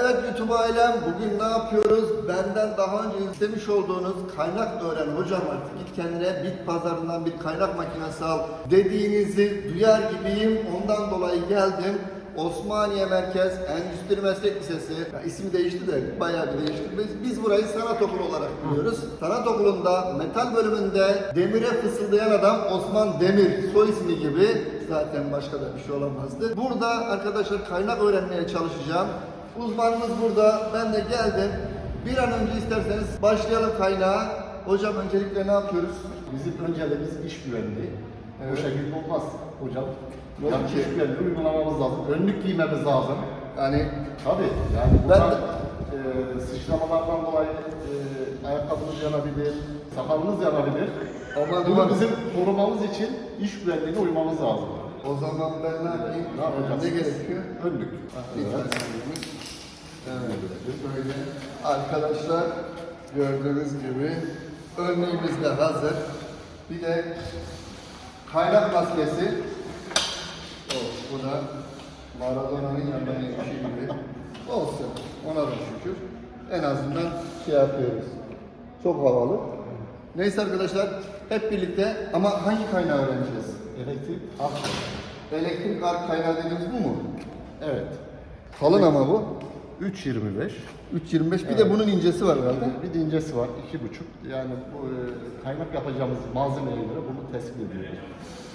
Evet YouTube ailem bugün ne yapıyoruz? Benden daha önce istemiş olduğunuz kaynak öğren hocam artık git kendine bit pazarından bir kaynak makinesi al dediğinizi duyar gibiyim. Ondan dolayı geldim. Osmaniye Merkez Endüstri Meslek Lisesi ya ismi değişti de bayağı bir değişti. Biz, biz burayı sanat okulu olarak biliyoruz. Sanat okulunda metal bölümünde demire fısıldayan adam Osman Demir soy ismi gibi zaten başka da bir şey olamazdı. Burada arkadaşlar kaynak öğrenmeye çalışacağım. Uzmanımız burada. Ben de geldim. Bir an önce isterseniz başlayalım kaynağa. Hocam öncelikle ne yapıyoruz? Bizim önceliğimiz iş güvenliği. Evet. Bu şekilde olmaz hocam. Yok Yani ki. iş güvenliği uygulamamız lazım. Önlük giymemiz lazım. Yani Tabii yani Ben de- e, sıçramalardan dolayı e, ayakkabınız yanabilir, sakalınız yanabilir. Aman Bunu bizim korumamız için iş güvenliğine uymamız lazım. o zaman ben ne yapayım? Ne yapacağız? Ne gerekiyor? Önlük. Evet. Evet. Böyle arkadaşlar gördüğünüz gibi önlüğümüz de hazır. Bir de kaynak maskesi. O, bu da Maradona'nın yanında bir şey gibi. Olsun. Ona da şükür. En azından şey yapıyoruz. Çok havalı. Neyse arkadaşlar hep birlikte ama hangi kaynağı öğreneceğiz? Elektrik aklı. Elektrik ark kaynağı dediğimiz bu mu? Evet. Kalın ama bu. 3.25. 3.25 bir de bunun incesi var herhalde. Bir de incesi var, iki buçuk. Yani bu e, kaynak yapacağımız malzemeye göre bunu tespit ediyoruz.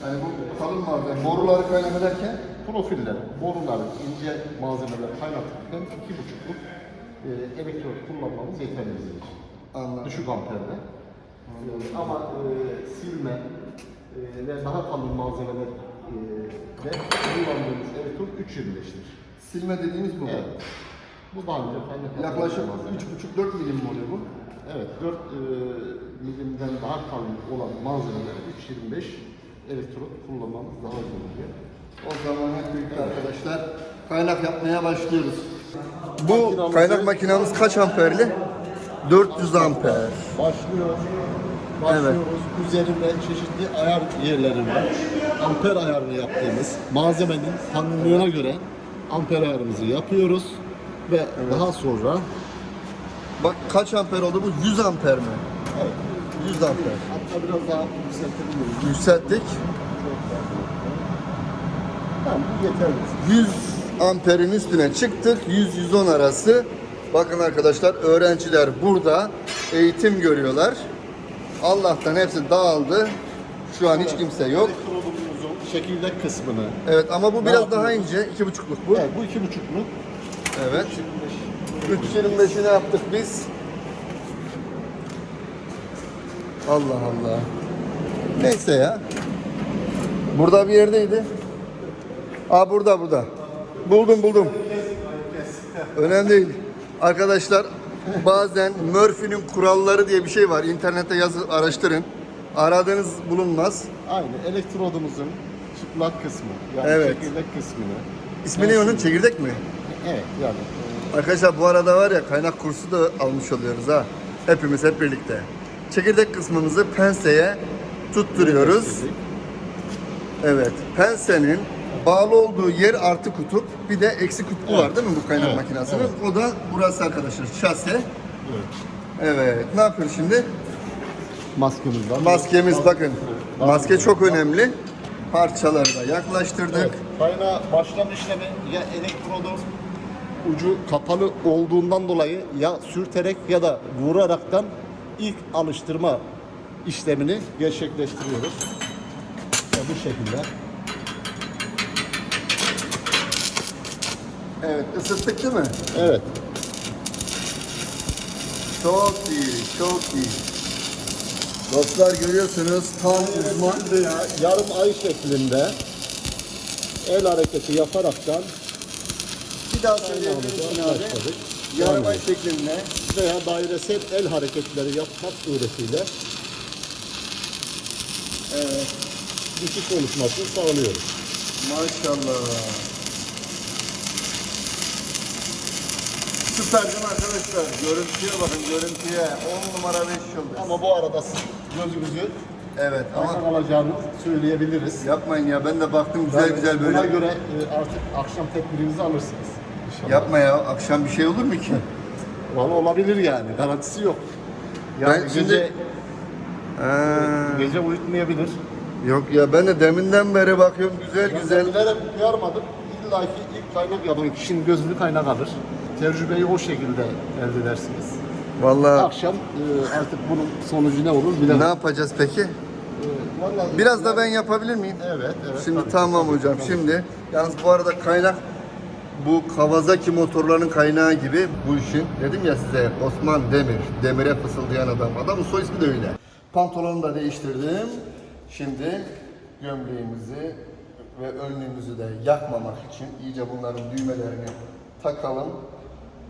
Yani bu kalın malzeme. Boruları kaynak ederken Profiller, borular, ince malzemeler kaynatırken iki buçukluk e, elektrot kullanmamız yeterli bizim için. anladım. Düşük amperde. E, ama e, silme e, ve daha kalın malzemeler e, de kullandığımız elektrot 3.25'tir. Silme dediğimiz bu. Evet. Bu önce kaynak Yaklaşık yaptığımız malzeme. 3.5-4 milim mi oluyor bu? Evet, 4 e, milimden daha kalın olan malzemeleri 3.25 elektrot kullanmamız daha uygun oluyor. O zaman hep birlikte arkadaşlar kaynak yapmaya başlıyoruz. Bu Makinamızı- kaynak makinamız kaç amperli? 400 amper. Başlıyor. Başlıyoruz. Üzerinde çeşitli ayar yerleri var. Amper ayarını yaptığımız malzemenin kalınlığına göre amper ayarımızı yapıyoruz ve daha sonra Bak kaç amper oldu bu? 100 amper mi? evet, 100 amper. hatta biraz daha yükseltebiliriz. Yükselttik. Tamam bu yeterli. 100 amperin üstüne çıktık. 100-110 arası. Bakın arkadaşlar öğrenciler burada eğitim görüyorlar. Allah'tan hepsi dağıldı. Şu an hiç kimse yok. Çekirdek kısmını. Evet ama bu biraz daha ince. 2,5'luk bu. Evet bu iki buçukluk. Evet. 3.25'i ne yaptık biz? Allah Allah. Neyse ya. Burada bir yerdeydi. Aa burada burada. Buldum buldum. Önemli değil. Arkadaşlar bazen Murphy'nin kuralları diye bir şey var. İnternette yazı araştırın. Aradığınız bulunmaz. Aynı elektrodumuzun çıplak kısmı. Yani Evet. çekirdek kısmını. İsmi ne onun? Çekirdek mi? Evet. Arkadaşlar bu arada var ya kaynak kursu da almış oluyoruz ha. Hepimiz hep birlikte. Çekirdek kısmımızı penseye tutturuyoruz. Evet. Pensenin bağlı olduğu yer artı kutup bir de eksi kutbu Evet. var değil mi bu kaynak Evet, makinesinin? evet. O da burası arkadaşlar şase. Evet. Evet. Ne yapıyoruz şimdi? Maskemiz var. Maskemiz bakın. Maske çok önemli. Parçaları da yaklaştırdık. Evet. Kaynağı başlama işlemi ya elektrodun ucu kapalı olduğundan dolayı ya sürterek ya da vuraraktan ilk alıştırma işlemini gerçekleştiriyoruz. Ya bu şekilde. Evet. ısıttık değil mi? Evet. Çok iyi. Çok iyi. Dostlar görüyorsunuz tam uzman. yarım ay şeklinde el hareketi yaparaktan Bir daha söyleyebilirsin kaynağımızı abi. başladık. Şeklinde. veya dairesel el hareketleri yapmak suretiyle Evet. düşüş oluşmasını sağlıyoruz. Maşallah. Süper değil mi arkadaşlar? Görüntüye bakın görüntüye. 10 numara 5 yıldız. Ama bu arada siz gözünüzü Evet ama alacağını söyleyebiliriz. yapmayın ya ben de baktım güzel Yani güzel Buna böyle. göre e, artık akşam tedbirinizi alırsınız. İnşallah. Yapma ya. Akşam bir şey olur mu ki? Valla olabilir yani. Garantisi yok. Yani Ben şimdi- gece Ee, gece uyutmayabilir. yok ya ben de deminden beri bakıyorum güzel güzel. bilerek uyarmadım. İlla ki ilk kaynak yapan kişinin gözünü kaynak alır. Tecrübeyi o şekilde elde edersiniz. Vallahi Akşam e, artık bunun sonucu ne olur bilemem. ne yapacağız peki? E, vallahi- Biraz da ben yapabilir miyim? Evet, evet. Şimdi tabii. tamam hocam. Şimdi yalnız bu arada kaynak bu Kawasaki motorların kaynağı gibi bu işin dedim ya size Osman Demir, demire fısıldayan adam. Adamın soy ismi de öyle. Pantolonu da değiştirdim. Şimdi gömleğimizi ve önlüğümüzü de yakmamak için iyice bunların düğmelerini takalım.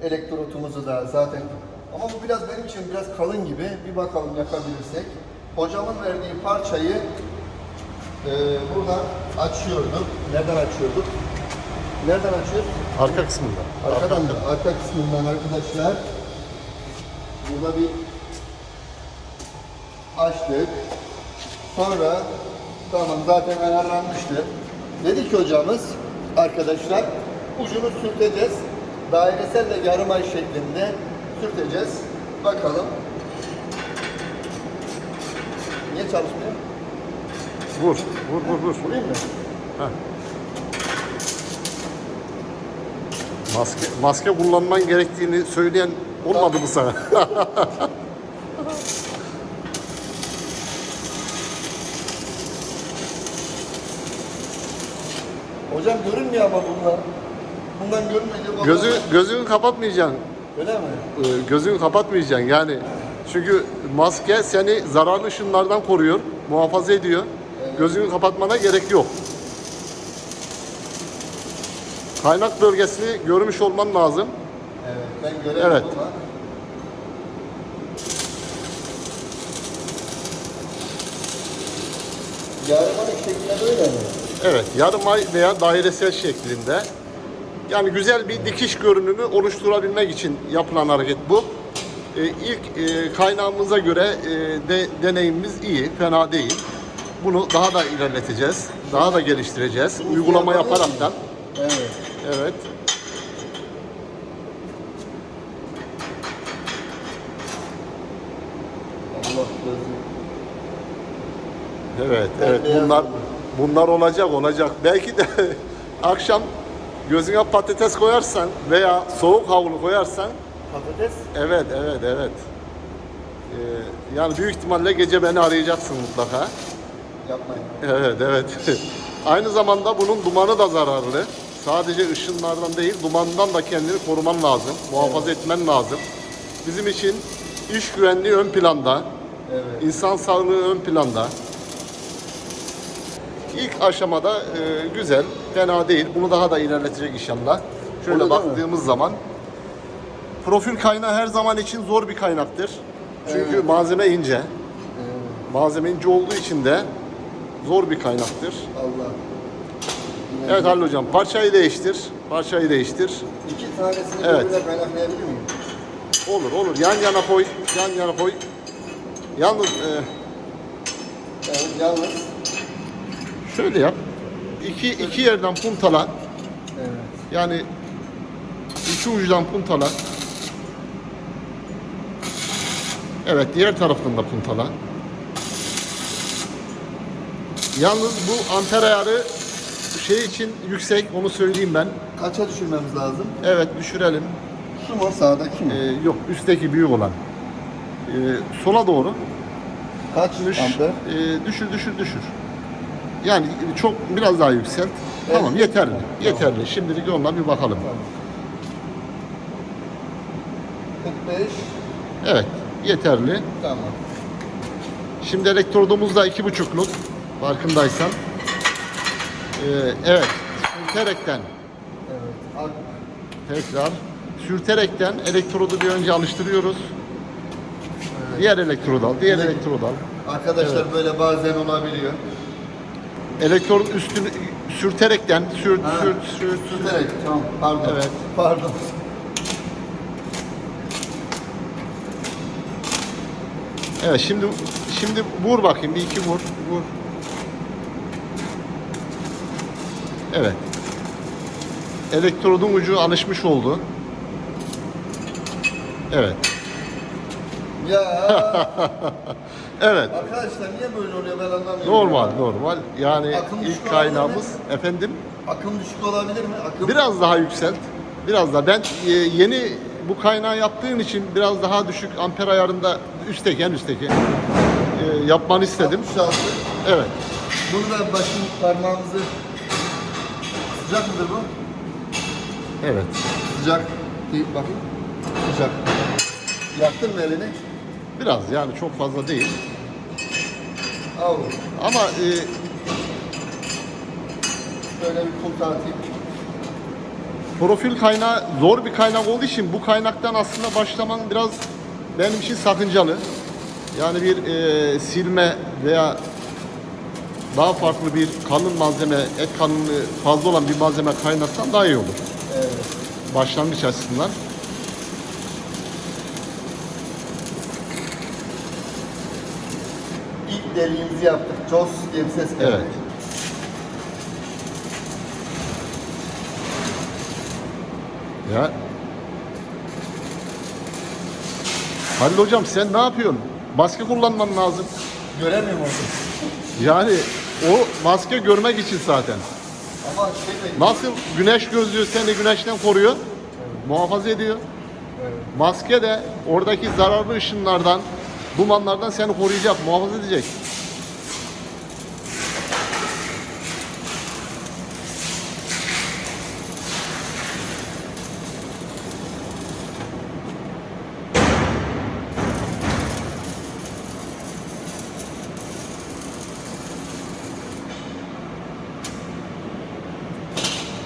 Elektrotumuzu da zaten ama bu biraz benim için biraz kalın gibi. Bir bakalım yakabilirsek. Hocamın verdiği parçayı ee, buradan açıyorduk. Nereden açıyorduk? Nereden açıyoruz? Arka kısmında. Arkadan da. Arka kısmından arkadaşlar. Burada bir açtık. Sonra tamam zaten ayarlanmıştı. Dedi ki hocamız arkadaşlar ucunu sürteceğiz. Dairesel ve yarım ay şeklinde sürteceğiz. Bakalım. Niye çalışmıyor? Vur, vur, vur, vur. Vurayım mı? Maske, maske kullanman gerektiğini söyleyen olmadı mı sana? Hocam görünmüyor ama bunlar. Bundan görünmeyecek Gözü, gözünü kapatmayacaksın. Öyle mi? Ee, Gözünü kapatmayacaksın yani. Çünkü maske seni zararlı ışınlardan koruyor, muhafaza ediyor. Gözünü kapatmana gerek yok. Kaynak bölgesini görmüş olman lazım. Evet. Ben göremiyorum Evet. ama. Yarımanın şekline böyle mi? Evet, yarım ay veya dairesel şeklinde. Yani güzel bir dikiş görünümü oluşturabilmek için yapılan hareket bu. Ee, ilk e, kaynağımıza göre e, de, deneyimimiz iyi, fena değil. Bunu daha da ilerleteceğiz, daha da geliştireceğiz. Uygulama yaparaktan. Evet. Evet. Allah. Evet, evet. Bunlar bunlar olacak, olacak. Belki de akşam gözüne patates koyarsan veya soğuk havlu koyarsan Patates. Evet, evet, evet. Ee, yani büyük ihtimalle gece beni arayacaksın mutlaka. Yapmayın. Evet, evet. Aynı zamanda bunun dumanı da zararlı. Sadece ışınlardan değil, dumandan da kendini koruman lazım, muhafaza etmen lazım. Bizim için iş güvenliği ön planda, Evet. insan sağlığı ön planda. İlk aşamada e, güzel, fena değil. Bunu daha da ilerletecek inşallah. Şöyle Öyle değil mi? baktığımız zaman profil kaynağı her zaman için zor bir kaynaktır. Çünkü Evet. malzeme ince. Malzeme ince olduğu için de zor bir kaynaktır. Allah. Evet Halil Hocam parçayı değiştir. Parçayı değiştir. İki tanesini Evet. birbirine kaynaklayabilir miyim? Olur olur. Yan yana koy. Yan yana koy. Yalnız e, Evet, yalnız. şöyle yap. İki, iki yerden puntala. Evet. Yani iki ucudan puntala. Evet diğer taraftan da puntala. Yalnız bu amper ayarı şey için yüksek onu söyleyeyim ben. Kaça düşürmemiz lazım? Evet düşürelim. Şu mu sağdaki mi? Ee, yok üstteki büyük olan. Ee, sola doğru. Kaç Düş, amper? e, düşür düşür düşür. Yani çok biraz daha yükselt. Tamam yeterli. Yeterli. Şimdilik onunla bir bakalım. 45. Evet yeterli. Tamam. Şimdi elektrodumuz da iki buçukluk. Farkındaysan. Ee, evet. Sürterekten Evet. Tekrar sürterekten elektrodu bir önce alıştırıyoruz. Diğer elektrod al, diğer Evet. elektrod al. Arkadaşlar Evet. böyle bazen olabiliyor. Elektrodun üstünü sürterekten sür Ha. sür sür sür. Süterek. Tamam. Pardon. Evet. Pardon. Evet şimdi şimdi vur bakayım bir iki vur vur. Evet. elektrodun ucu alışmış oldu. Evet. Ya Evet. arkadaşlar niye böyle oluyor ben anlamıyorum. Normal, ya. normal. Yani Akım ilk kaynağımız olabilir efendim Akım düşük olabilir mi? Akım biraz daha yükselt. Biraz daha. Ben e, yeni bu kaynağı yaptığın için biraz daha düşük amper ayarında üstteki en üstteki e, yapmanı istedim. 66. Evet. Bunu da başın parmağımızı sıcak mıdır bu? Evet. Sıcak değil bakayım. Sıcak. Yaktın mı elini? Biraz yani çok fazla değil. Al. Ama e, Böyle bir kum profil kaynağı zor bir kaynak olduğu için bu kaynaktan aslında başlaman biraz benim için sakıncalı. Yani bir e, silme veya daha farklı bir kalın malzeme, et kalınlığı fazla olan bir malzeme kaynatsan daha iyi olur. Evet. Başlangıç açısından. İlk deliğimizi yaptık. Jos diye bir ses geldi. Evet. Ya. Halil hocam sen ne yapıyorsun? Maske kullanman lazım. Göremiyorum orada. Yani o maske görmek için zaten. Ama şey de... Nasıl güneş gözlüğü seni güneşten koruyor, muhafaza ediyor. Evet. Maske de oradaki zararlı ışınlardan, dumanlardan seni koruyacak, muhafaza edecek.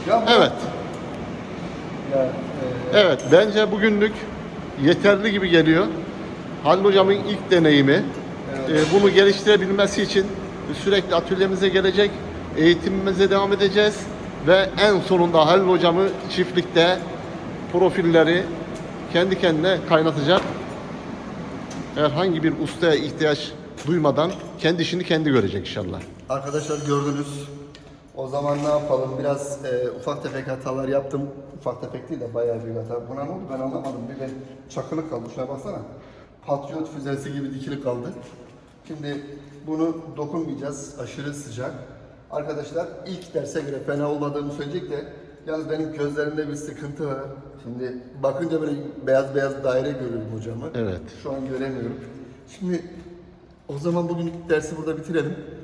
Ya bu- Evet, Ya, e, evet. Bence bugünlük yeterli gibi geliyor. Halil hocamın ilk deneyimi. Ee, bunu geliştirebilmesi için sürekli atölyemize gelecek, eğitimimize devam edeceğiz ve en sonunda Halil hocamı çiftlikte profilleri kendi kendine kaynatacak. Herhangi bir ustaya ihtiyaç duymadan kendi işini kendi görecek inşallah. Arkadaşlar gördünüz. O zaman ne yapalım? Biraz e, ufak tefek hatalar yaptım. Ufak tefek değil de bayağı büyük hata. Buna ne oldu ben anlamadım. Bir de çakılı kaldı. Şuna baksana. Patriot füzesi gibi dikili kaldı. Şimdi bunu dokunmayacağız. Aşırı sıcak. Arkadaşlar ilk derse göre fena olmadığımı söyleyecek de yalnız benim gözlerimde bir sıkıntı var. Şimdi bakınca böyle beyaz beyaz daire görüyorum hocamı. Evet. Şu an göremiyorum. Şimdi o zaman bugün ilk dersi burada bitirelim.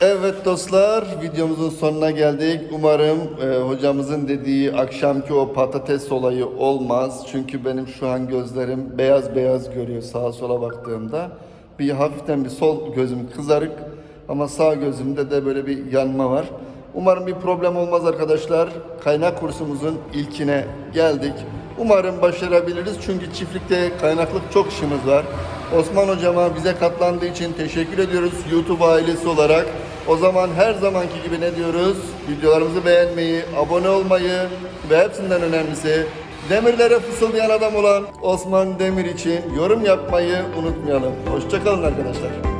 Evet dostlar videomuzun sonuna geldik. Umarım e, hocamızın dediği akşamki o patates olayı olmaz. Çünkü benim şu an gözlerim beyaz beyaz görüyor sağa sola baktığımda. Bir hafiften bir sol gözüm kızarık ama sağ gözümde de böyle bir yanma var. Umarım bir problem olmaz arkadaşlar. Kaynak kursumuzun ilkine geldik. Umarım başarabiliriz çünkü çiftlikte kaynaklık çok işimiz var. Osman hocama bize katlandığı için teşekkür ediyoruz YouTube ailesi olarak. O zaman her zamanki gibi ne diyoruz? Videolarımızı beğenmeyi, abone olmayı ve hepsinden önemlisi demirlere fısıldayan adam olan Osman Demir için yorum yapmayı unutmayalım. Hoşçakalın arkadaşlar.